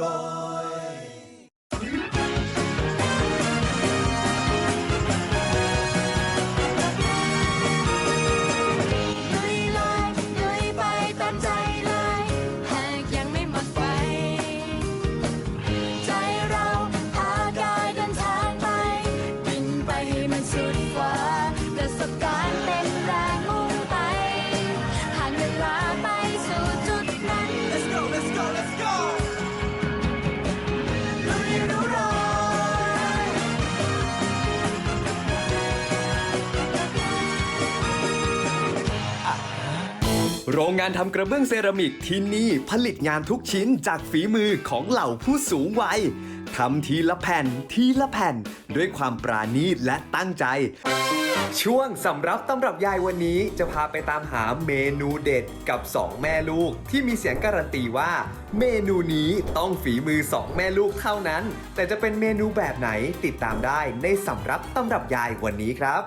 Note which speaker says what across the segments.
Speaker 1: รา
Speaker 2: นทำ
Speaker 3: กระเบื้องเซรามิกที่นี่ผลิตงานทุกชิ้นจากฝีมือของเหล่าผู้สูงวัยทำทีละแผ่นทีละแผ่น ด้วยความปราณีตและตั้งใจ ช่วงสำรับตำรับยายวันนี้จะพาไปตามหาเมนูเด็ดกับ 2 แม่ลูก ที่มีเสียงการันตีว่า เมนูนี้ต้องฝีมือ 2 แม่ลูกเท่านั้น แต่จะเป็นเมนูแบบไหนติดตามได้ในสำรับตำรับยายวันนี้ครับ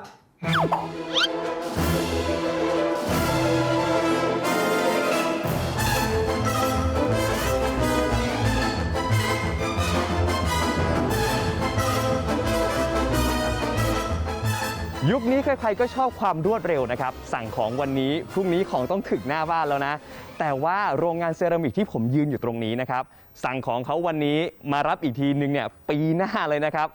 Speaker 4: ยุคนี้ใครๆก็ชอบความรวดเร็วนะครับ สั่งของวันนี้พรุ่งนี้ของต้องถึงหน้าบ้านแล้วนะ แต่ว่าโรงงานเซรามิกที่ผมยืนอยู่ตรงนี้นะครับ สั่งของเขาวันนี้มารับอีกทีนึงเนี่ยปีหน้าเลยนะครับ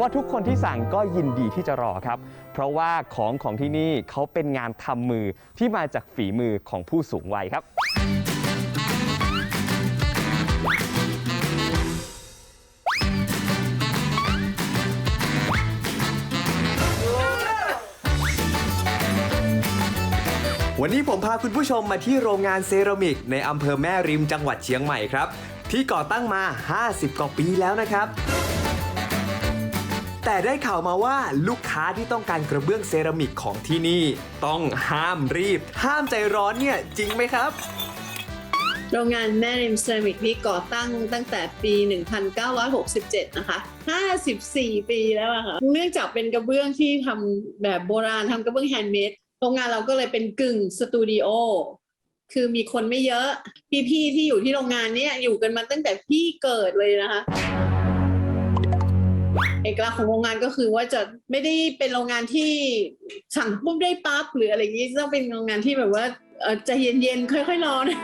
Speaker 4: ว่าทุกคนที่สั่งก็ยินดีที่จะรอครับ เพราะว่าของของที่นี่เขาเป็นงานทำมือที่มาจากฝีมือของผู้สูงวัยครับ
Speaker 3: วันนี้ผมพาคุณผู้ชมมาที่โรงงานเซรามิก ในอำเภอแม่ริมจังหวัดเชียงใหม่ครับ ที่ก่อตั้งมา 50 กว่าปีแล้วนะครับ แต่ได้ข่าวมาว่าลูกค้าที่ต้องการกระเบื้องเซรามิกของที่นี่ ต้องห้ามรีบ ห้ามใจร้อนเนี่ยจริงไหมครับ
Speaker 5: โรงงานแม่ริมเซรามิกนี่ก่อตั้งตั้งแต่ปี 1967 นะคะ 54 ปีแล้วอะค่ะ เนื่องจากเป็นกระเบื้องที่ทำแบบโบราณทำกระเบื้องแฮนด์เมด โรงงานเราก็เลยเป็นกึ่งสตูดิโอ คือมีคนไม่เยอะ พี่ๆที่อยู่ที่โรงงานเนี่ยอยู่กันมาตั้งแต่พี่เกิดเลยนะคะ เอกลักษณ์ของโรงงานก็คือว่าจะไม่ได้เป็นโรงงานที่สั่งปุ๊บได้ปั๊บหรืออะไรอย่างนี้ต้องเป็นโรงงานที่แบบว่าเอ่อใจเย็นๆค่อยๆรอนะ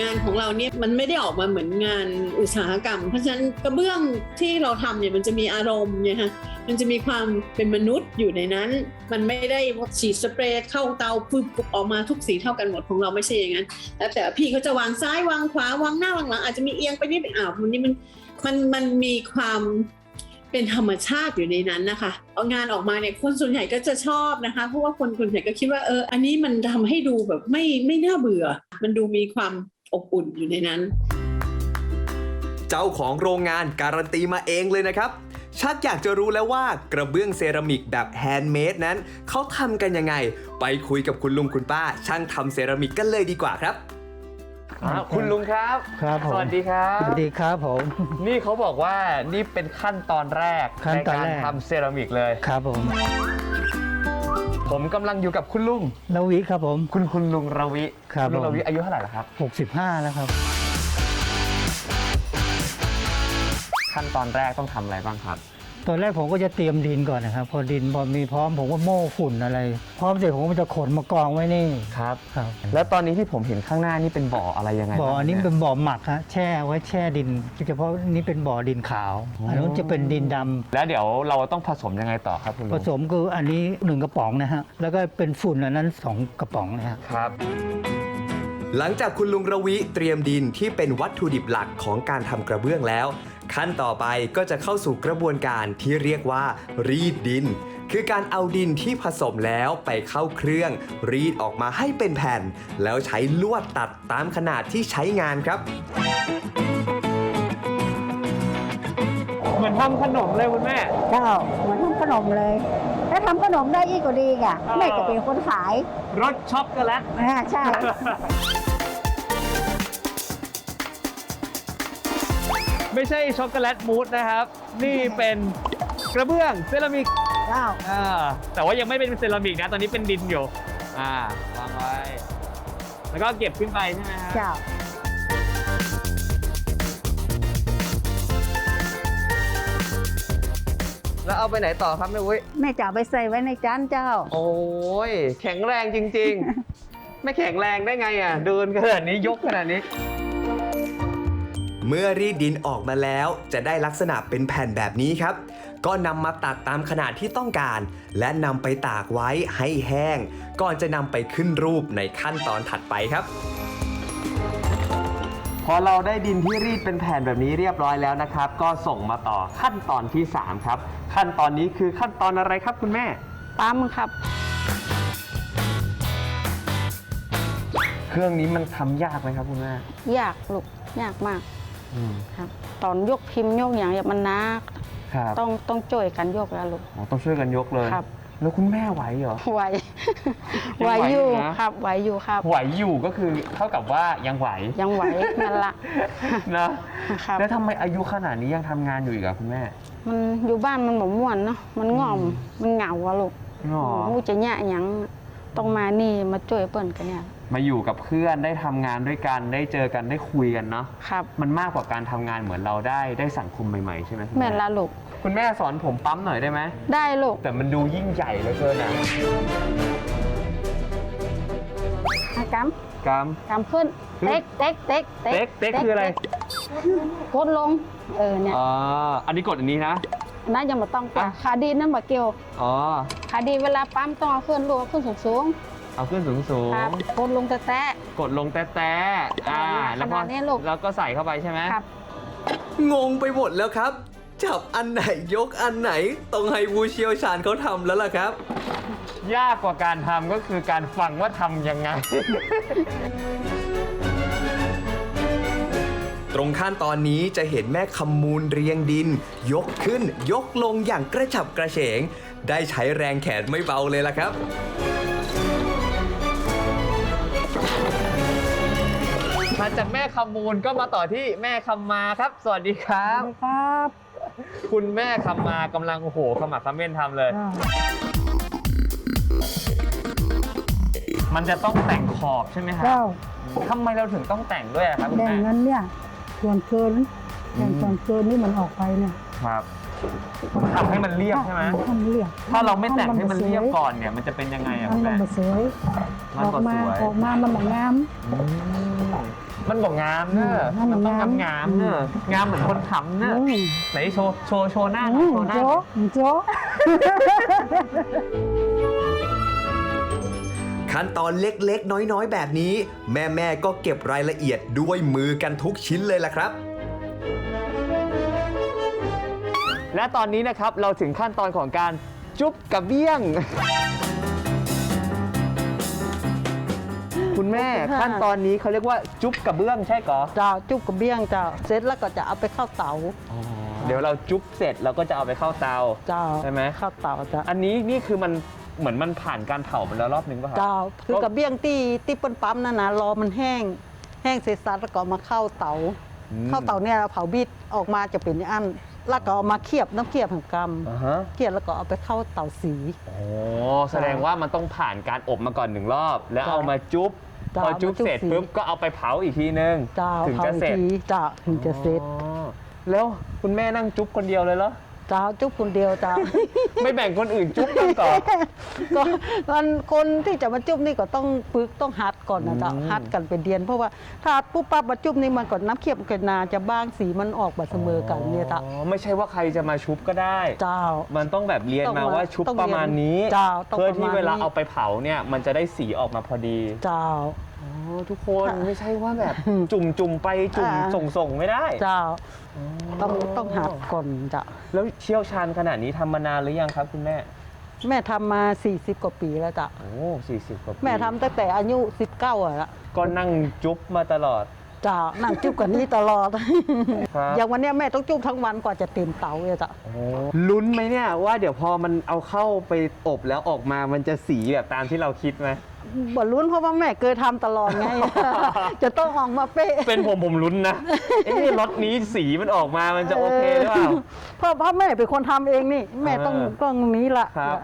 Speaker 5: งานของเราเนี่ยมันไม่ได้ออกมาเหมือนงานอุตสาหกรรม เพราะฉะนั้นกระเบื้องที่เราทำเนี่ยมันจะมีอารมณ์เนี่ยฮะมันจะมีความเป็นมนุษย์อยู่ในนั้น มันไม่ได้ฉีดสเปรย์เข้าเตาปุ๊บออกมาทุกสีเท่ากันหมดของเราไม่ใช่อย่างนั้นแล้วแต่พี่เขาจะวางซ้ายวางขวาวางหน้าวางหลังอาจจะมีเอียงไปนิดนึงอ้าวมันนี่มันมันมันมีความเป็นธรรมชาติอยู่ในนั้นนะคะเอางานออกมาเนี่ยคนส่วนใหญ่ก็จะชอบนะคะ เพราะว่าคนส่วนใหญ่ก็คิดว่าเอออันนี้มันทำให้ดูแบบไม่ไม่น่าเบื่อ มันดูมีความ อบอุ่นอยู่ในนั้น
Speaker 3: เจ้าของโรงงานการันตีมาเองเลยนะครับชักอยากจะรู้แล้วว่ากระเบื้องเซรามิกแบบแฮนด์เมดนั้น เขาทำกันยังไง ไปคุยกับคุณลุงคุณป้า ช่างทำเซรามิกกันเลยดีกว่าครับ
Speaker 4: คุณลุงครับ
Speaker 6: ครับผม
Speaker 4: สวัสดีครับ
Speaker 6: สวัสดีครับผม
Speaker 4: นี่เขาบอกว่านี่เป็นขั้นตอนแรก
Speaker 6: ขั้น
Speaker 4: ใน
Speaker 6: ตอน
Speaker 4: การ
Speaker 6: แรก
Speaker 4: ทำเซรามิกเลย
Speaker 6: ครับผม
Speaker 4: ผมกำลังอยู่กับคุณลุง
Speaker 6: ลวิครับผม
Speaker 4: คุณคุณลุงระวิ
Speaker 6: ครับ
Speaker 4: ณลุง
Speaker 6: ผม
Speaker 4: ระวิอายุเท่าไหร่แล้วครับ
Speaker 6: 65 แล้วครับ
Speaker 4: ขั้นตอนแรกต้องทำอะไรบ้างครับ
Speaker 6: ตอนแรกผมก็จะเตรียมดินก่อนนะครับ พอดินพอมีพร้อมผมก็โม่ฝุ่นอะไร พร้อมเสร็จผมก็จะขนมากองไว้นี่
Speaker 4: ครับ
Speaker 6: ครับ
Speaker 4: แล้วตอนนี้ที่ผมเห็นข้างหน้านี่เป็นบ่ออะไรยังไง
Speaker 6: บ่อ
Speaker 4: บ้าง
Speaker 6: อันนี้
Speaker 4: ย
Speaker 6: เป็นบ่อหมักฮะแช่ไว้แช่ดินเฉพาะนี้เป็นบ่อดินขาวอันนู้นจะเป็นดินดำ
Speaker 4: แล้วเดี๋ยวเราต้องผสมยังไงต่อครับคุณลุง
Speaker 6: ผสมคืออันนี้หนึ่งกระป๋องนะฮะแล้วก็เป็นฝุ่นอันนั้นสองกระป๋องนะฮะ
Speaker 4: ครับ
Speaker 3: หลังจากคุณลุงระวิเตรียมดินที่เป็นวัตถุดิบหลักของการทำกระเบื้องแล้ว ขั้นต่อไปก็จะเข้าสู่กระบวนการที่เรียกว่า รีดดิน คือการเอาดินที่ผสมแล้วไปเข้าเครื่อง รีดออกมาให้เป็นแผ่น แล้วใช้ลวดตัดตามขนาดที่ใช้งานครับ
Speaker 4: เหมือนทำขนมเลยคุณแม่
Speaker 7: เจ้าเหมือนทำขนมเลย ถ้าทำขนมได้ยิ่งกว่าดีอะ
Speaker 4: อ๋อ
Speaker 7: แม่จะเป็นคนขาย
Speaker 4: รสช็อกโกแลต
Speaker 7: อ่าใช่
Speaker 4: ไม่ใช่ช็อกโกแลตมูสนะครับ นี่เป็นกระเบื้องเซรามิก
Speaker 7: เจ้า
Speaker 4: อ่าแต่ว่ายังไม่เป็นเซรามิกนะ ตอนนี้เป็นดินอยู่ อ่าวางไว้ แล้วก็เก็บขึ้นไปใช่ไหมครับ
Speaker 7: เจ้า
Speaker 4: แล้วเอาไปไหนต่อครับแม่อุ้ย
Speaker 7: แม่จะเอาไปใส่ไว้ในจานเจ้า
Speaker 4: โอ้ย แข็งแรงจริง ๆ ไม่แข็งแรงได้ไงอะ เดินขนาดนี้ยกขนาดนี้
Speaker 3: เมื่อรีดดินออกมาแล้วจะได้ลักษณะเป็นแผ่นแบบนี้ครับ ก็นำมาตัดตามขนาดที่ต้องการ และนำไปตากไว้ให้แห้ง ก่อนจะนำไปขึ้นรูปในขั้นตอนถัดไปครับ
Speaker 4: พอเราได้ดินที่รีดเป็นแผ่นแบบนี้เรียบร้อยแล้วนะครับ ก็ส่งมาต่อขั้นตอนที่ 3 ครับ ขั้นตอนนี้คือขั้นตอนอะไรครับคุณแม่
Speaker 7: ปั๊มครับ
Speaker 4: เครื่องนี้มันทำยากไหมครับคุณแม่
Speaker 1: ยากลูกยากมาก
Speaker 4: อืม
Speaker 1: ครับตอนยกพิมพ์ยกอย่างเนี่ยมันหนัก
Speaker 4: ครับ
Speaker 1: ต้องต้องช่วยกันยกแล้วลูก
Speaker 4: อ๋อต้องช่วยกันยกเลย
Speaker 1: ครับ
Speaker 4: แล้วคุณแม่ไหวเหรอ
Speaker 1: ไหว
Speaker 4: ยัง
Speaker 1: ไห
Speaker 4: ไห
Speaker 1: ว
Speaker 4: ว
Speaker 1: อยู่
Speaker 4: อยู่นะ
Speaker 1: ครับไหวอยู่ครับ
Speaker 4: ไหวอยู่ก็คือเท่ากับว่ายังไหว
Speaker 1: ยังไหวนั่นละ
Speaker 4: นะครับ แล้วทำไมอายุขนาดนี้ยังทำงานอยู่อีกอะคุณแม่
Speaker 1: มันอยู่บ้านมันหมม่วนเนาะมันง่อมมันเหงาอะลูก
Speaker 4: อ๋อ
Speaker 1: มูจะแย่หยังต้องมานี่มาช่วยเปิ้นกันเนี่ย
Speaker 4: มาอยู่กับเพื่อนได้ทำงานด้วยกันได้เจอกันได้คุยกันเนาะ
Speaker 1: ครับ
Speaker 4: มันมากกว่าการทำงานเหมือนเราได้ได้สังคมใหม่ๆใช่ไหมคุณ
Speaker 1: แม่นละลูก
Speaker 4: คุณแม่สอนผมปั๊มหน่อยได้ไหม
Speaker 1: ได้ลูก
Speaker 4: แต่มันดูยิ่งใหญ่เหลือเกินอะ
Speaker 1: อาก
Speaker 4: กรรมำ
Speaker 1: กำขึ้น เต็กเต็กเต็ก
Speaker 4: เต็กเต็กคืออะไร
Speaker 1: กดลง เออเนี่ย
Speaker 4: อ๋ออันนี้กดอันนี้นะ
Speaker 1: นั่นยังไม่ต้องกว่า
Speaker 4: อะ
Speaker 1: ขาดีนั่นบ่เกี่ยว
Speaker 4: อ๋อ
Speaker 1: ขาดีเวลาปั๊มต้องเอาขึ้นลูกเอาขึ้นสูง
Speaker 4: เอาขึ้นสูงสู
Speaker 1: ๆ
Speaker 4: ง
Speaker 1: ครับกดลงแตะ
Speaker 4: กดลงแต๊ะๆอ่าแล้วพอ
Speaker 1: ขนาดนี้ลูก
Speaker 4: แล้วก็ใส่เข้าไปใช่ไหม
Speaker 1: ๆครับ
Speaker 3: งงไปหมดแล้วครับ จับอันไหนยกอันไหน ต้องให้ผู้เชี่ยวชาญเขาทำแล้วล่ะครับ
Speaker 4: ยากกว่าการทำก็คือการฟังว่าทำยังไง
Speaker 3: ตรงขั้นตอนนี้จะเห็นแม่คำมูลเรียงดิน ยกขึ้นยกลงอย่างกระฉับกระเฉง ได้ใช้แรงแขนไม่เบาเลยล่ะครับ
Speaker 4: มาจากแม่คำมูลก็มาต่อที่แม่คำมาครับ สวัสดีครับ
Speaker 7: ครับ
Speaker 4: คุณแม่คำมากำลังโอ้โหขมักเขม้นทำเลย มันจะต้องแต่งขอบใช่ไหมครับ
Speaker 7: เจ้า
Speaker 4: ทำไมเราถึงต้องแต่งด้วยอะครับคุณ
Speaker 7: แบ่ง
Speaker 4: แม่
Speaker 7: เงินเนี่ยส่วนเกินแบ่ง
Speaker 4: อืม
Speaker 7: ส่วนเกินนี่มันออกไปเนี่ย
Speaker 4: ครับทำให้มันเรียบใช่ไหม
Speaker 7: ทำเรียบ
Speaker 4: ถ้าเราไม่แต่งให้มันเรียบ
Speaker 7: อน
Speaker 4: ก่อนเนี่ย มันจะเป็นยังไงอะ
Speaker 7: มั
Speaker 4: คุ
Speaker 7: น
Speaker 4: ณ
Speaker 7: มั
Speaker 4: แม่
Speaker 7: นบ่สวย
Speaker 4: มั
Speaker 7: อนอก
Speaker 4: ก็
Speaker 7: มา
Speaker 4: สวย
Speaker 7: ออกมามันบ่งาม
Speaker 4: อืม มันบอกงามเนอะ
Speaker 7: อืม
Speaker 4: มันต้อง
Speaker 7: งาม
Speaker 4: งามๆเนอะงามเหมือนคนทำเนอะ
Speaker 7: อืม
Speaker 4: ไหนโชว์โชว์โชว์หน้าหน่
Speaker 7: อื
Speaker 4: อย
Speaker 7: ม
Speaker 4: โชว์หน้าห
Speaker 7: โจ๊
Speaker 4: น่อย
Speaker 7: โจ๊ะ
Speaker 3: ขั้นตอนเล็กๆ น้อยๆ แบบนี้ แม่ๆ ก็เก็บรายละเอียดด้วยมือกันทุกชิ้นเลยล่ะครับ
Speaker 4: และตอนนี้นะครับเราถึงขั้นตอนของการจุ๊บกับเบี้ยง คุณแม่ขั้นตอนนี้เขาเรียกว่าจุ๊บกับเบื้องใช่ก่อ
Speaker 1: เจ้าจุบกระเบี้ยงเจ้าเสร็จแล้วก็จะเอาไปเข้าเตา
Speaker 4: เดี๋ยวเราจุ๊บเสร็จเราก็จะเอาไปเข้าเตา
Speaker 1: เจ้า
Speaker 4: ใช่ไหม
Speaker 1: เข้าเตาเจ้า
Speaker 4: อันนี้นี่คือมันเหมือนมันผ่านการเผาไปแล้วรอบนึงป่ะครับ
Speaker 1: เจ้าคือกระเบี้ยงที่ที่เปิ้นปั๊มนั่นนะรอมันแห้ง แห้งเสร็จสัดแล้วก็เอามาเข้าเตา
Speaker 4: อืม
Speaker 1: เข้าเตาเนี่ยเผาบิดออกมาจะเป็นอย่างอันแล้วก็เอามาเคียบน้ำเคียบแห่งกรรม
Speaker 4: อ่าฮะ
Speaker 1: เคียบแล้วก็เอาไปเข้าเตาสี
Speaker 4: โอ้แสดงว่ามันต้องผ่านการอบมาก่อนหนึ่งรอบ แล้ว
Speaker 1: จ้ะ
Speaker 4: เอามาจุ๊บ
Speaker 1: จ้ะ
Speaker 4: พอจุ๊บ
Speaker 1: มาจุ๊บ
Speaker 4: เสร็จ
Speaker 1: สี
Speaker 4: ปุ๊บก็เอาไปเผาอีกทีนึง
Speaker 1: เจ้า
Speaker 4: ถึง
Speaker 1: เผา
Speaker 4: จะ
Speaker 1: อีก
Speaker 4: เสร็จ
Speaker 1: ทีเจ้าถึงจะเสร็จ
Speaker 4: อ๋อแล้วคุณแม่นั่งจุ๊บคนเดียวเลยเหรอ
Speaker 1: เจ้าจุบคนเดียวเจ้า
Speaker 4: ไม่แบ่งคนอื่นจุ๊บกันก่อน
Speaker 1: ก็คนคนที่จะมาจุบนี่ก็ต้องฝึกต้องหัดก่อนนะเจ้า
Speaker 4: อืม
Speaker 1: หัดกันเป็นเดือนเพราะว่าถ้าปุ๊บปั๊บมาจุบนี่มันก่อนน้ำเคียบกันนาจะบ้างสีมันออกแบบเสมอกันเนี่ยเจ้า
Speaker 4: อ๋อไม่ใช่ว่าใครจะมาชุบก็ได้
Speaker 1: เจ้า
Speaker 4: มันต้องแบบเรียน
Speaker 1: ต้อง
Speaker 4: มา
Speaker 1: มา
Speaker 4: ว่าชุบ
Speaker 1: ต้อง
Speaker 4: ประมาณนี้
Speaker 1: เรียนเจ้าต้อง
Speaker 4: เพื่อ
Speaker 1: ประมาณ
Speaker 4: ที่เวลา
Speaker 1: นี้
Speaker 4: เอาไปเผาเนี่ยมันจะได้สีออกมาพอดี
Speaker 1: เจ้า
Speaker 4: อ๋อ ทุกคนไม่ใช่ว่าแบบจุ่มจุ่มๆไปจุ่ม
Speaker 1: อ่า
Speaker 4: ส่งส่งๆไม่ได้
Speaker 1: เจ้า ต้องต้องหัดก่อนเจ้า
Speaker 4: แล้วเชี่ยวชาญขนาดนี้ทำมานานหรือยังครับคุณแม่
Speaker 1: แม่ทำมา 40 กว่าปีแล้วจ้ะ
Speaker 4: โอ้สี่สิบกว่าปี
Speaker 1: แม่ทำตั้งแต่อายุ 19อะละ
Speaker 4: ก็นั่งจุ๊บมาตลอด
Speaker 1: เจ้านั่งจุบกันนี้ตลอด
Speaker 4: ครับ
Speaker 1: อย่างวันเนี้ยแม่ต้องจุบทั้งวันกว่าจะเต็มเตาเลยจ้ะ
Speaker 4: ลุ้นไหมเนี่ยว่าเดี๋ยวพอมันเอาเข้าไปอบแล้วออกมามันจะสีแบบตามที่เราคิดไหม
Speaker 1: บ่ลุ้นเพราะว่าแม่เคยทำตลอดไง จะต้องออกมาเป๊ะ
Speaker 4: เป็นผมผมลุ้นนะ เอ๊ะรถนี้สีมันออกมามันจะโอเคหรือเปล่า
Speaker 1: เพราะเพราะแม่เป็นคนทำเองนี่ แม่ต้อง
Speaker 4: เออ
Speaker 1: ต้องนี้ละ
Speaker 4: ครับ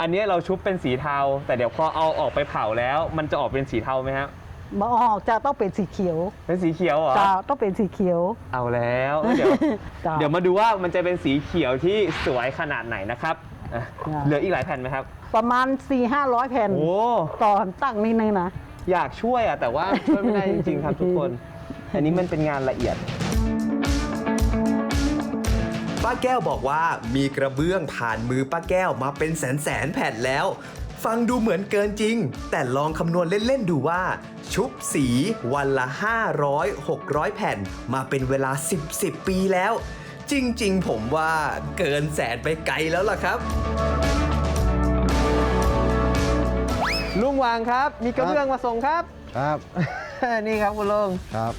Speaker 4: อันนี้เราชุบเป็นสีเทา แต่เดี๋ยวพอเอาออกไปเผาแล้ว มันจะออกเป็นสีเทาไหมครับ
Speaker 1: มาออกจะต้องเป็นสีเขียว
Speaker 4: เป็นสีเขียวเหรอ
Speaker 1: จะต้องเป็นสีเขียว
Speaker 4: เอาแล้ว เดี๋ยว
Speaker 1: จ้ะ
Speaker 4: เดี๋ยวมาดูว่ามันจะเป็นสีเขียวที่สวยขนาดไหนนะครับ อะ
Speaker 1: จ้ะ
Speaker 4: เหลืออีกหลายแผ่นไหมครับ
Speaker 1: ประมาณ 4 5 0 0 แผ่น
Speaker 4: โอ้
Speaker 1: ต่อตั้งนิดนึงนะ
Speaker 4: อยากช่วยอะแต่ว่าช่วยไม่ได้จริงๆครับทุกคน อันนี้มันเป็นงานละเอียด
Speaker 3: ป้าแก้วบอกว่ามีกระเบื้องผ่านมือป้าแก้วมาเป็นแสนแสนๆแผ่นแล้ว ฟังดูเหมือนเกินจริง แต่ลองคำนวณเล่น ๆ ดูว่า ชุบสีวันละ 500 600 แผ่น มาเป็นเวลา 10 10 ปีแล้ว จริง ๆ ผมว่าเกินแสนไปไกลแล้วล่ะครับ
Speaker 4: ลุงวางครับ มีกระเบื้องมาส่งครับ
Speaker 8: ครับ
Speaker 4: นี่ครับคุณลุง
Speaker 8: ครับ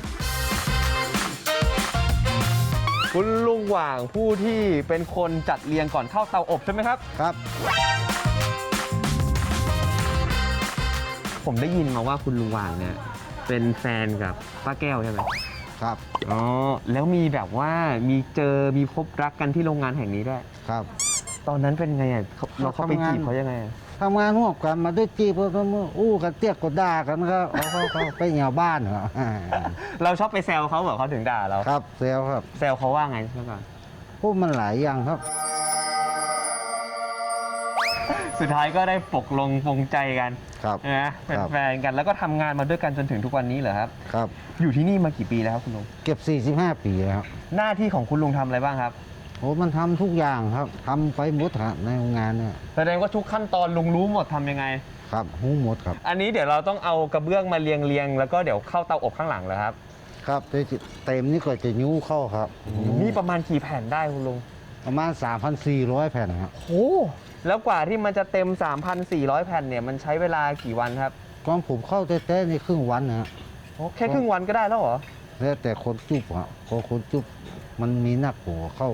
Speaker 4: คุณลุงหว่างผู้ที่เป็นคนจัดเรียงก่อนเข้าเตาอบใช่ไหมครับ
Speaker 8: ครับ
Speaker 4: ผมได้ยินมาว่าคุณลุงหว่างเนี่ยเป็นแฟนกับป้าแก้วใช่ไหม
Speaker 8: ครับ
Speaker 4: อ๋อแล้วมีแบบว่ามีเจอมีพบรักกันที่โรงงานแห่งนี้ด้วย
Speaker 8: ครับ
Speaker 4: ตอนนั้นเป็นไงอะเขาเราเข้าไป
Speaker 8: ทำงาน
Speaker 4: จีบเขายังไงอะ
Speaker 8: ทำงานร่วมกันมาด้วยจีบกันมาอู้กันเตี้ยกกดด่ากันก็เขาเขาเขาไปเหนียวบ้านเหรอ
Speaker 4: เราชอบไปแซวเขาเหรอเขาถึงด่าเรา
Speaker 8: ครับเซลครับ
Speaker 4: แซวเขาว่าไงเมื่อก่อน
Speaker 8: พวกมันหลายอย่างครับ
Speaker 4: สุดท้ายก็ได้ปกลงปรงใจกัน
Speaker 8: ครับ
Speaker 4: นะเป็น
Speaker 8: ครับ
Speaker 4: แฟนกันแล้วก็ทำงานมาด้วยกันจนถึงทุกวันนี้เหรอครับ
Speaker 8: ครับ
Speaker 4: อยู่ที่นี่มากี่ปีแล้วครับคุณลุง
Speaker 8: เก็บ 45 ปีแล้วครับ
Speaker 4: หน้าที่ของคุณลุงทำอะไรบ้างครับ
Speaker 8: โอ้มันทำทุกอย่างครับทำไปหมดฮะในโรงงานเนี่ย
Speaker 4: แสดงว่าทุกขั้นตอนลุงรู้หมดทำยังไง
Speaker 8: ครับหูหมดครับ
Speaker 4: อันนี้เดี๋ยวเราต้องเอากระเบื้องมาเรียงเรียงๆแล้วก็เดี๋ยวเข้าเตาอบข้างหลังเหรอครับ
Speaker 8: ครับแต่เต็มนี่ก็จะนิ้วเข้าครับ
Speaker 4: นี่ประมาณกี่แผ่นได้คุณลุง
Speaker 8: ประมาณ 3,400 แผ่นครับ
Speaker 4: โอ้ แล้วกว่าที่มันจะเต็ม 3,400 แผ่นเนี่ยมันใช้เวลากี่วันครับ
Speaker 8: ก่อนผมเข้าเต้ๆนี่ครึ่งวันนะฮะ
Speaker 4: โอ้แค่ครึ่งวันก็ได้แล้วเหรอ
Speaker 8: แล้วแต่คนจุบครับพอคนจุบมันมีหนักหัวเข้า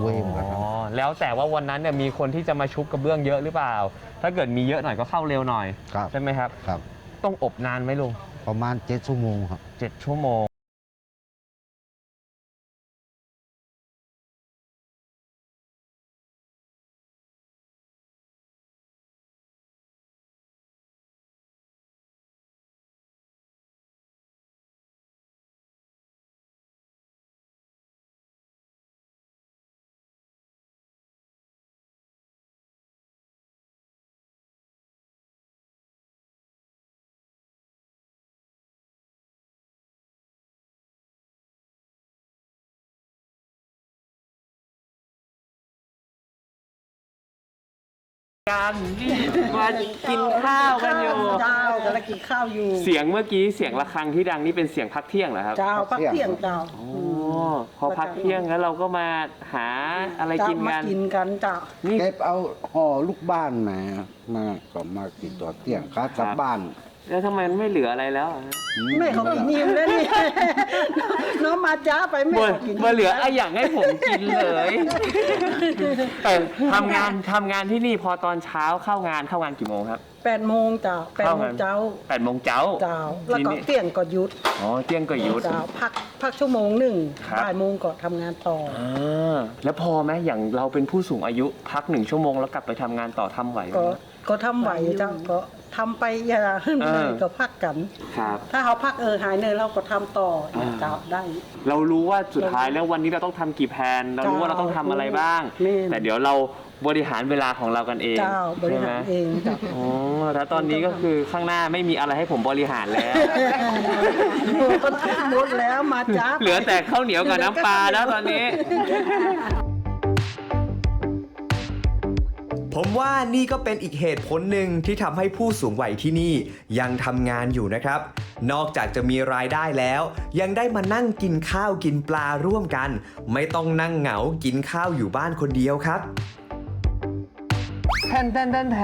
Speaker 8: เวมกันครับ
Speaker 4: อ๋อแล้วแต่ว่าวันนั้นเนี่ยมีคนที่จะมาชุบกระเบื้องเยอะหรือเปล่า ถ้าเกิดมีเยอะหน่อยก็เข้าเร็วหน่อย
Speaker 8: ครับ
Speaker 4: ใช่ไหมครับ
Speaker 8: ครับ
Speaker 4: ต้องอบนานไหมลุง
Speaker 8: ประมาณเจ็ดชั่วโมงครับ
Speaker 4: เจ็ดชั่วโมง กันนี่มากินข้าวกันอยู่
Speaker 1: เจ้ากำลังกินข้าวอยู่
Speaker 4: เสียงเมื่อกี้เสียงระฆังที่ดังนี่เป็นเสียงพักเที่ยงเหรอครับ
Speaker 1: เจ้าพักเที่ยงเจ้า
Speaker 4: โอ้พอพักเที่ยงแล้วเราก็มาหาอะไร
Speaker 1: เจ้า
Speaker 4: กิน
Speaker 1: มา
Speaker 4: กัน
Speaker 1: กินกันเจ้า
Speaker 4: นี่
Speaker 8: เก็บเอาห่อลูกบ้านมามาก็มากินต่อเที่ยงค้ากลับบ้าน
Speaker 4: แล้วทำไมมันไม่เหลืออะไรแล้วอะฮะ
Speaker 1: แม่เขากินยิ้มแล้วนี่ น้องมาจ้าไปแม่
Speaker 4: เมื่อ
Speaker 1: เขากิน
Speaker 4: เมื่อเหลือไอ้อย่างให้ผมกินเลยแต่ทำงานทำงานที่นี่พอตอนเช้าเข้างานเข้างานกี่โมงครับ
Speaker 1: แปดโมงเจ้าแปดโมงเจ้า
Speaker 4: แปดโมงเช้า
Speaker 1: เจ้า แล้ว
Speaker 4: ที่
Speaker 1: ก็
Speaker 4: นี่
Speaker 1: เที่ยงก็หยุด
Speaker 4: อ๋อเที่ยงก็หยุด
Speaker 1: เจ้าพักพักชั่วโมงหนึ่ง
Speaker 4: ครับ
Speaker 1: บ่ายโมงก็ทำงานต่อ
Speaker 4: อ่าแล้วพอไหมอย่างเราเป็นผู้สูงอายุพักหนึ่งชั่วโมงแล้วกลับไปทำงานต่อทำไหวไหม
Speaker 1: ก็ ก็ทำไหวเจ้าก็ทำไปอย่าเหนื่อย
Speaker 4: เออ
Speaker 1: ก็พักกัน
Speaker 4: ครับ
Speaker 1: ถ้าเขาพักเออหายเหนื่อยเราก็ทำต่ออ
Speaker 4: อ่า
Speaker 1: เจ้าได้
Speaker 4: เรารู้ว่าสุดท้ายแล้ววันนี้เราต้องทำกี่แผนเรารู้ว่าเราต้องทำอะไรบ้าง
Speaker 1: แม่น
Speaker 4: แต่เดี๋ยวเราบริหารเวลาของเรากันเอง
Speaker 1: เจ้าบริหาร
Speaker 4: ใช่ไหม
Speaker 1: เองเจ้า
Speaker 4: อ๋อแล้วตอนนี้ก็คือข้างหน้าไม่มีอะไรให้ผมบริหารแล้ว
Speaker 1: หมดแล้วมาจ้า
Speaker 4: เหลือแต่ข้าวเหนียวกับน้ำปลาแล้วตอนนี้
Speaker 3: ผมว่านี่ก็เป็นอีกเหตุผลหนึ่งที่ทำให้ผู้สูงวัยที่นี่ยังทำงานอยู่นะครับ นอกจากจะมีรายได้แล้ว ยังได้มานั่งกินข้าวกินปลาร่วมกัน ไม่ต้องนั่งเหงากินข้าวอยู่บ้านคนเดียวครับ
Speaker 4: แทนแทนแทนแท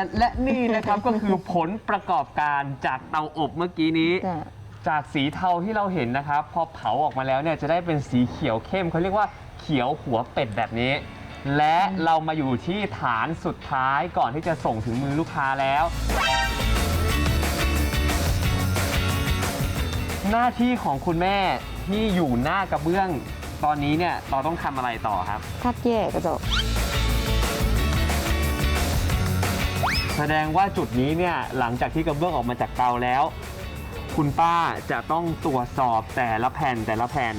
Speaker 4: นและนี่นะครับ ก็คือผลประกอบการจากเตาอบเมื่อกี้นี้
Speaker 1: จ้ะ
Speaker 4: จากสีเทาที่เราเห็นนะครับ พอเผาออกมาแล้วเนี่ยจะได้เป็นสีเขียวเข้มเขาเรียกว่าเขียวหัวเป็ดแบบนี้ และเรามาอยู่ที่ฐานสุดท้ายก่อนที่จะส่งถึงมือลูกค้าแล้ว หน้าที่ของคุณแม่ที่อยู่หน้ากระเบื้อง ตอนนี้เนี่ยเราต้องทำอะไรต่อครับ
Speaker 7: คัดแยกกระจก
Speaker 4: แสดงว่าจุดนี้เนี่ยหลังจากที่กระเบื้องออกมาจากเตาแล้ว คุณป้าจะต้องตรวจสอบแต่ละแผ่นแต่ละแผ่น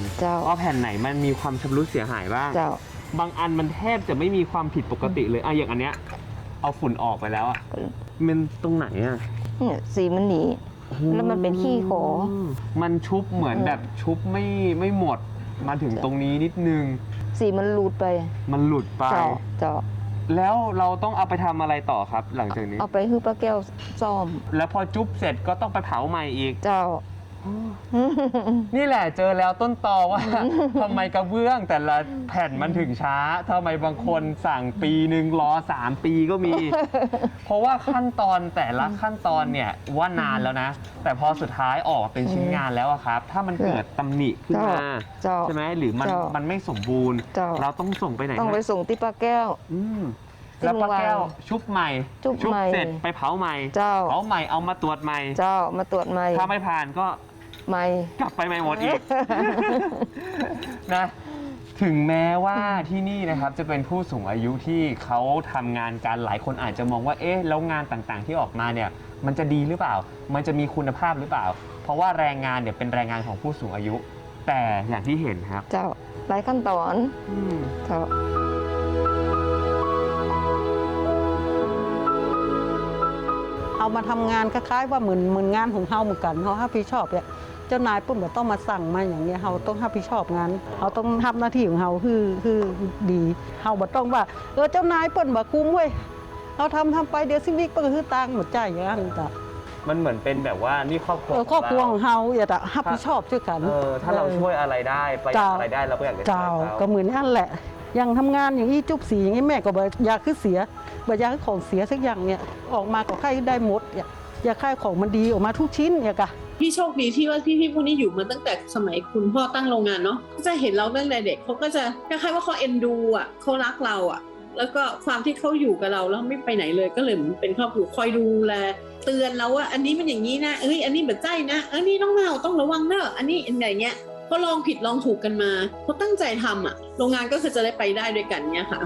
Speaker 4: ว่าแผ่นไหนมันมีความชำรุดเสียหายบ้าง
Speaker 7: เจ้า
Speaker 4: บางอันมันแทบจะไม่มีความผิดปกติเลยอะอย่างอันเนี้ย เอาฝุ่นออกไปแล้วอะมันตรงไหนอะ
Speaker 7: เนี่ยสีมันหนี แล้วมันเป็นขี้ขอ
Speaker 4: มันชุบเหมือนแบบชุบไม่ไม่หมดมาถึงตรงนี้นิดนึง
Speaker 7: สีมันหลุดไป
Speaker 4: มันหลุดไป
Speaker 7: เจ้าเจ้า
Speaker 4: แล้วเราต้องเอาไปทำอะไรต่อครับ หลังจากนี้
Speaker 7: เอาไปฮื้อป้าแก้วซ่อม
Speaker 4: แล้วพอจุ๊บเสร็จก็ต้องไปเผาใหม่อีก
Speaker 7: เจ้า
Speaker 4: นี่แหละเจอแล้วต้นตอว่าทำไมกระเบื้องแต่ละแผ่นมันถึงช้าทำไมบางคนสั่งปีหนึ่งรอ3ปีก็มี เพราะว่าขั้นตอนแต่ละขั้นตอนเนี่ยว่านานแล้วนะ แต่พอสุดท้ายออกมาเป็นชิ้นงานแล้วอะครับ ถ้ามันเกิดตำหนิขึ้นมา
Speaker 7: เจ้า
Speaker 4: ใช่ไหมหรือมัน
Speaker 7: เจ้ามั
Speaker 4: มันไม่สมบูรณ์
Speaker 7: เจ้า
Speaker 4: เราต้องส่งไปไหน
Speaker 7: ต้องไป
Speaker 4: ฮะ
Speaker 7: ส่งที่ป้าแก้ว
Speaker 4: อืม
Speaker 7: ที่
Speaker 4: แล้วป้า
Speaker 7: โรงพยาบาล
Speaker 4: แก้วชุบใหม่
Speaker 7: ชุบใหม่
Speaker 4: เสร็จไปเผาใหม่
Speaker 7: เจ้า
Speaker 4: เผาใหม่เอามาตรวจใหม่
Speaker 7: เจ้ามาตรวจใหม่
Speaker 4: ถ้าไม่ผ่านก็
Speaker 7: ใหม่
Speaker 4: กลับไปใหม่หมดอีก นะ ถึงแม้ว่าที่นี่นะครับจะเป็นผู้สูงอายุที่เขาทำงานกันหลายคนอาจจะมองว่า เอ๊ะ แล้วงานต่างๆที่ออกมาเนี่ย มันจะดีหรือเปล่า มันจะมีคุณภาพหรือเปล่า เพราะว่าแรงงานเนี่ยเป็นแรงงานของผู้สูงอายุ แต่อย่างที่เห็นครับ
Speaker 7: เจ้าหลายขั้นตอน
Speaker 4: อืม
Speaker 7: เจ้า
Speaker 1: เอามาทำงานคล้ายๆว่าเหมือนเหมือนงานของเฮาเหมือนกันเฮารับผิดชอบเนี่ย เจ้านายปุ่นก็ต้องมาสั่งมาอย่างเนี้ยเฮาต้องรับผิดชอบงานเฮาต้องทำหน้าที่ของเฮาคือคือดีเฮาบ่ต้องว่าเออเจ้านายเปิ้นบ่คุ้มเว้ยเฮาทำทำไปเดี๋ยวชีวิตเปิ้นก็คือตังค์หมดใจอย่างนั้นจ้ะ
Speaker 4: มันเหมือนเป็นแบบว่านี่ครอบครัว
Speaker 1: เออครอบครัวของเฮาอย่าจะรับผิดชอบช่วยกัน
Speaker 4: เออถ้าเราช่วยอะไรได้ประหยัด
Speaker 1: เจ้า
Speaker 4: อะไรได้เราก็อยากจะช่วย
Speaker 1: เจ้า
Speaker 4: เขา
Speaker 1: ก็เหมือนนั่นแหละยังทำงานอย่างนี้จุบสีอย่างนี้แม่ก็บ่อยากคือเสียบ่อยากให้ของเสียสักอย่างเนี่ยออกมาก็ค่ายได้หมดเนี่ย อยากให้ของมันดีออกมาทุกชิ้นเนี่ยกะ
Speaker 5: พี่โชคดีที่ว่าพี่พี่พวกนี้อยู่มาตั้งแต่สมัยคุณพ่อตั้งโรงงานเนาะก็จะเห็นเราตั้งแต่เด็กเขาก็จะคล้ายๆว่าเขาเอ็นดูอะเขารักเราอะแล้วก็ความที่เขาอยู่กับเราแล้วไม่ไปไหนเลยก็เลยเหมือนเป็นครอบครัวคอยดูแลเตือนเราว่าอันนี้มันอย่างนี้นะเอ้ยอันนี้แบบใจนะเอันนี้น้องเมาต้องระวังเนอะอันนี้อะไรเงี้ยเขาลองผิดลองถูกกันมาเขาตั้งใจทำอะ โรงงานก็คือจะได้ไปได้ด้วยกันเนี้ยค่ะ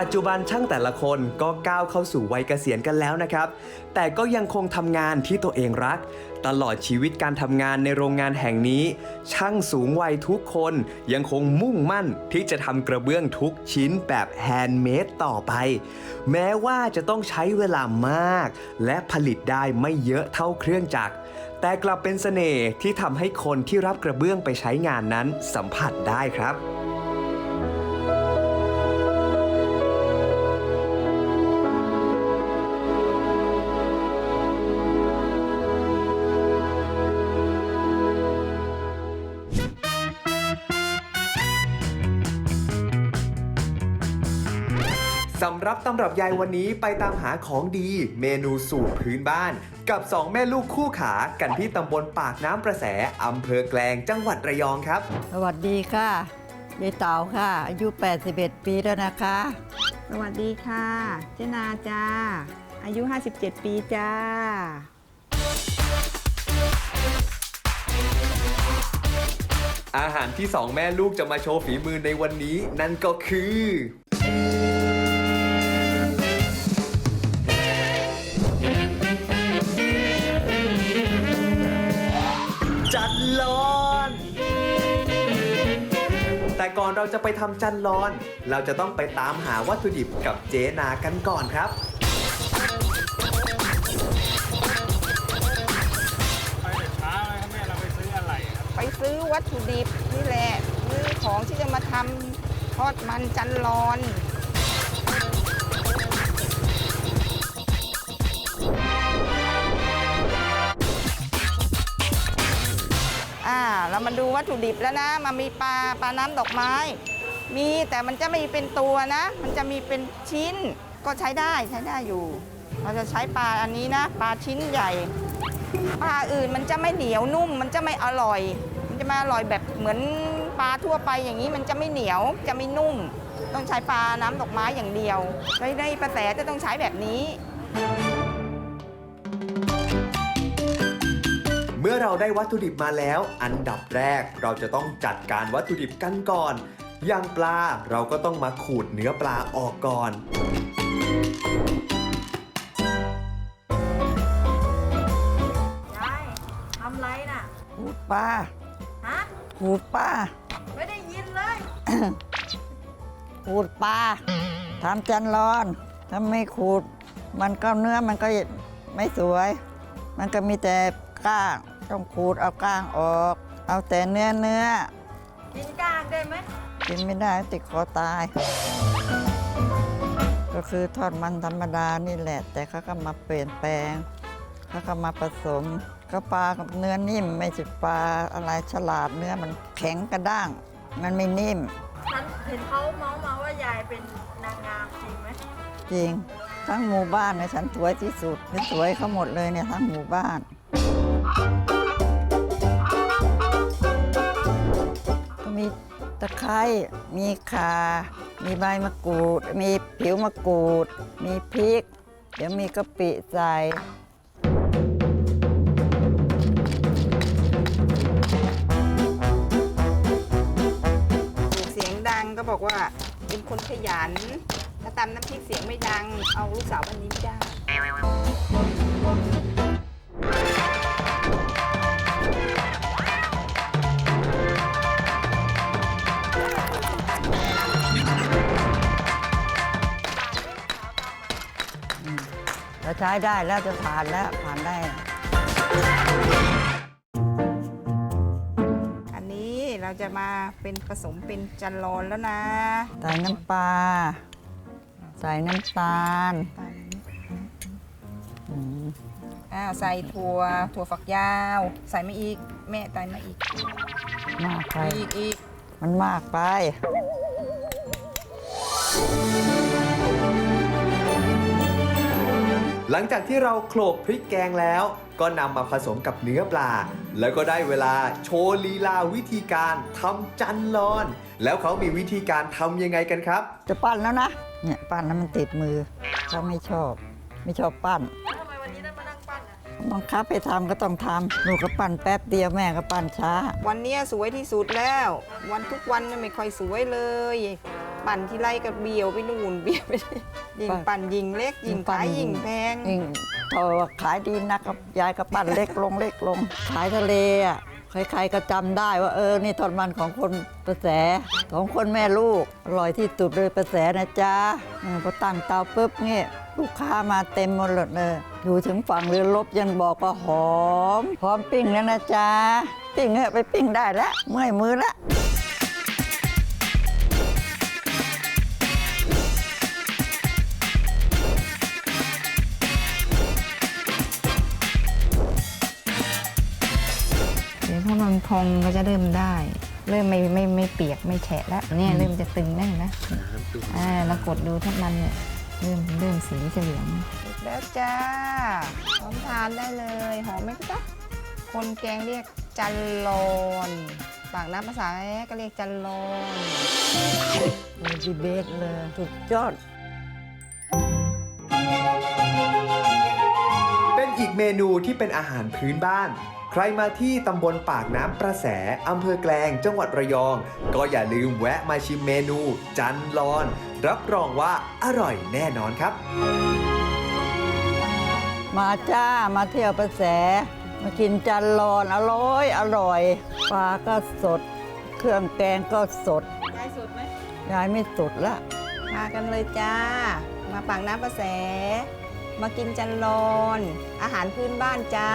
Speaker 3: ปัจจุบันช่างแต่ละคนก็ก้าวเข้าสู่วัยเกษียณกันแล้วนะครับ แต่ก็ยังคงทำงานที่ตัวเองรัก ตลอดชีวิตการทำงานในโรงงานแห่งนี้ ช่างสูงวัยทุกคนยังคงมุ่งมั่นที่จะทำกระเบื้องทุกชิ้นแบบแฮนด์เมดต่อไป แม้ว่าจะต้องใช้เวลามาก และผลิตได้ไม่เยอะเท่าเครื่องจักรแต่กลับเป็นเสน่ห์ที่ทำให้คนที่รับกระเบื้องไปใช้งานนั้นสัมผัสได้ครับำรับตำรับยายวันนี้ไปตามหาของดี เมนูสูตรพื้นบ้าน กับ 2 แม่ลูกคู่ขากันที่ตำบลปากน้ำประแสอำเภอแกลงจังหวัดระยองครับ
Speaker 9: สวัสดีค่ะยายเต๋าค่ะ อายุ 81 ปีแล้วนะคะ
Speaker 10: สวัสดีค่ะเจนาจ้า อายุ 57 ปีจ้า
Speaker 3: อาหารที่ 2 แม่ลูกจะมาโชว์ฝีมือในวันนี้ นั่นก็คือ เราจะไปทำจันลอน เราจะต้องไปตามหาวัตถุดิบกับเจนากันก่อนครับ
Speaker 10: ไป
Speaker 3: เช้าเลยแม่เราไป
Speaker 10: ซื้อ
Speaker 4: อะไรครับ
Speaker 10: ไปซื้อวัตถุดิบนี่แหละซื้อของที่จะมาทำทอดมันจันลอน เรามาดูวัตถุดิบแล้วนะมามีปลาปลาน้ำดอกไม้ มีแต่มันจะไม่เป็นตัวนะ มันจะมีเป็นชิ้นก็ใช้ได้ใช้ได้อยู่ เราจะใช้ปลาอันนี้นะ ปลาชิ้นใหญ่ ปลาอื่นมันจะไม่เหนียวนุ่ม มันจะไม่อร่อย มันจะไม่อร่อยแบบเหมือนปลาทั่วไปอย่างนี้มันจะไม่เหนียวจะไม่นุ่ม ต้องใช้ปลาน้ำดอกไม้อย่างเดียวในในประแสจะต้องใช้แบบนี้
Speaker 3: เมื่อเราได้วัตถุดิบมาแล้ว อันดับแรกเราจะต้องจัดการวัตถุดิบกันก่อน อย่างปลาเราก็ต้องมาขูดเนื้อปลาออกก่อน
Speaker 2: ยายทำไรน่ะ
Speaker 9: ขูดปลา
Speaker 2: ฮะ
Speaker 9: ขูดปลา
Speaker 2: ไม่ได้ยินเลย
Speaker 9: ขูดปลาทำจันร้อน ถ้าไม่ขูด มันก็เนื้อมันก็ไม่สวย มันก็มีแต่ก้าง ต้องขูดเอาก้างออก เอาแต่เนื้อเนื้อ
Speaker 2: กินก้างได้ไหม
Speaker 9: กินไม่ได้ติดคอตาย ก็คือทอดมันธรรมดานี่แหละ แต่เขาก็มาเปลี่ยนแปลงเขาก็มาผสมก็ปลากับเนื้อนิ่มไม่ใช่ปลาอะไรฉลาดเนื้อมันแข็งกระด้าง มันไม่นิ่ม
Speaker 2: ฉันเห็นเขาเมาส์มาว่ายายเป็นนางงามจริงไหม
Speaker 9: จริง ทั้งหมู่บ้านเนี่ยฉันสวยที่สุดไม่สวยเขาหมดเลยเนี่ยทั้งหมู่บ้าน มีตะไคร้ มีข่า มีใบมะกรูด มีผิวมะกรูด มีพริก เดี๋ยวมีกะปิใส่
Speaker 10: ถูเสียงดังก็บอกว่าเป็นคนขยัน ถ้าตำน้ำพริกเสียงไม่ดัง เอาลูกสาววันนี้ไม่ได้
Speaker 9: เราใช้ได้แล้วจะผ่านแล้วผ่านได้
Speaker 10: อันนี้เราจะมาเป็นผสมเป็นจันลอนแล้วนะ
Speaker 9: ใส่น้ำปลาใส่น้ำตาลอืม
Speaker 10: อ่าใส่ถั่วถั่วฝักยาว ใส่มาอีก แม่ใส่มาอีก
Speaker 9: มากไป
Speaker 10: อีกอีก
Speaker 9: มันมากไป
Speaker 3: หลังจากที่เราโขลกพริกแกงแล้ว ก็นำมาผสมกับเนื้อปลา แล้วก็ได้เวลาโชว์ลีลาวิธีการทำจันลอน แล้วเขามีวิธีการทำยังไงกันครับ
Speaker 9: จะปั้นแล้วนะเนี่ยปั้นแล้วมันติดมือเขาไม่ชอบ ไม่ชอบปั้น
Speaker 2: แล้วทำไมวันนี้ได้มานั่งปั้นอะ
Speaker 9: บังคับให้ทำก็ต้องทำหนูก็ปั้นแป๊บเดียวแม่ก็ปั้นช้า
Speaker 10: วันเนี้ยสวยที่สุดแล้ว วันทุกวันเนี่ยไม่ค่อยสวยเลย ปั่นที่ไรกับเบี้ยวไปนู่นเบี้ยวไปนี่ยิง
Speaker 9: ปั่น
Speaker 10: ปั่นยิงเล็กยิง
Speaker 9: ปั่น
Speaker 10: ขาย
Speaker 9: ยิ
Speaker 10: ยิ
Speaker 9: ง
Speaker 10: งแพง
Speaker 9: ยิ่งพอขายดีนักกับยายก็ปั้นเล็กลงเล็กลง ขายทะเลอะใครๆก็จำได้ว่าเออ นี่ทอดมันของคนประแสของคนแม่ลูกอร่อยที่สุดเลยประแสนะจ๊ะเออพอตั้งเตาปุ๊บเนี่ยลูกค้ามาเต็มหมดเลยอยู่ถึงฝั่งเรือลบยังบอกว่าหอม พร้อมปิ้งแล้วนะจ๊ะปิ้งเถอะไปปิ้งได้แล้วเมื่อยมือละ
Speaker 10: พอมันพองก็จะเริ่มได้ เริ่มไม่ไม่ไม่เปียกไม่แฉะแล้วเนี่ยเริ่มจะตึงได้นะอ่าเรากดดูถ้ามันเนี่ยเริ่มเริ่มสีจะเหลืองแล้วจ้าพร้อมทานได้เลยหอมไหมจ๊ะคนแกงเรียกจันลอนปากน้ำภาษาก็เรียกจันลอน
Speaker 9: โอ้ดีเบสเลยสุดยอด
Speaker 3: เป็นอีกเมนูที่เป็นอาหารพื้นบ้าน ใครมาที่ตำบลปากน้ำประแสอำเภอแกลงจังหวัดระยอง ก็อย่าลืมแวะมาชิมเมนู จันลอน รับรองว่าอร่อยแน่นอนครับ
Speaker 9: มาจ้ามาเที่ยวประแส มากินจันรอนอร่อยอร่อยปลาก็สด เครื่องแกงก็สด
Speaker 2: ยายสดไหม
Speaker 9: ยายไม่สดละ
Speaker 10: มากันเลยจ้า มาปากน้ำประแส มากินจันลอนอาหารพื้นบ้านจ้า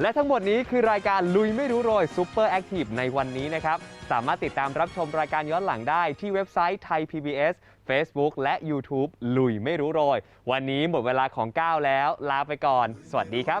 Speaker 4: และทั้งหมดนี้คือรายการลุยไม่รู้โรยซูเปอร์แอคทีฟในวันนี้นะครับ สามารถติดตามรับชมรายการย้อนหลังได้ที่เว็บไซต์ไทย PBS Facebook และ YouTube ลุยไม่รู้โรย วันนี้หมดเวลาของก้าวแล้ว ลาไปก่อน สวัสดีครับ